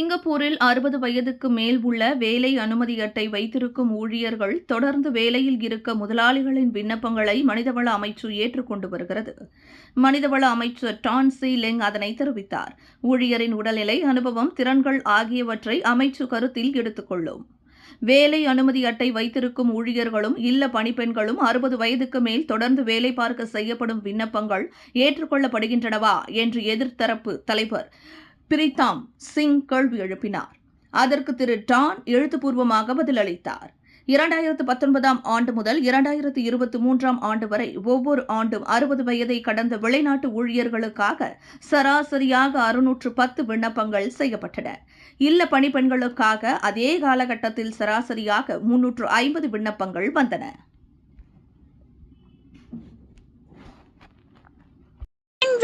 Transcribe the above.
சிங்கப்பூரில் அறுபது வயதுக்கு மேல் உள்ள வேலை அனுமதி அட்டை வைத்திருக்கும் ஊழியர்கள் தொடர்ந்து வேலையில் இருக்க முதலாளிகளின் விண்ணப்பங்களை மனிதவள அமைச்சு ஏற்றுக்கொண்டு வருகிறது. மனிதவள அமைச்சர் டான் சி லெங் அதனை தெரிவித்தார். ஊழியரின் உடல்நிலை அனுபவம் திறன்கள் ஆகியவற்றை அமைச்சு கருத்தில் எடுத்துக்கொள்ளும் வேலை அனுமதி அட்டை வைத்திருக்கும் ஊழியர்களும் இல்ல பணிப்பெண்களும் அறுபது வயதுக்கு மேல் தொடர்ந்து வேலை பார்க்க செய்யப்படும் விண்ணப்பங்கள் ஏற்றுக்கொள்ளப்படுகின்றனவா என்று எதிர்த்தரப்பு தலைவர் பிரித்தாம் சிங் கேள்வி எழுப்பினார். அதற்கு திரு டான் எழுத்துப்பூர்வமாக பதிலளித்தார். இரண்டாயிரத்து பத்தொன்பதாம் ஆண்டு முதல் இரண்டாயிரத்து இருபத்தி மூன்றாம் ஆண்டு வரை ஒவ்வொரு ஆண்டும் அறுபது வயதை கடந்த வெளிநாட்டு ஊழியர்களுக்காக சராசரியாக அறுநூற்று பத்து விண்ணப்பங்கள் செய்யப்பட்டன. இல்ல பணிப்பெண்களுக்காக அதே காலகட்டத்தில் சராசரியாக முன்னூற்று ஐம்பது விண்ணப்பங்கள் வந்தன.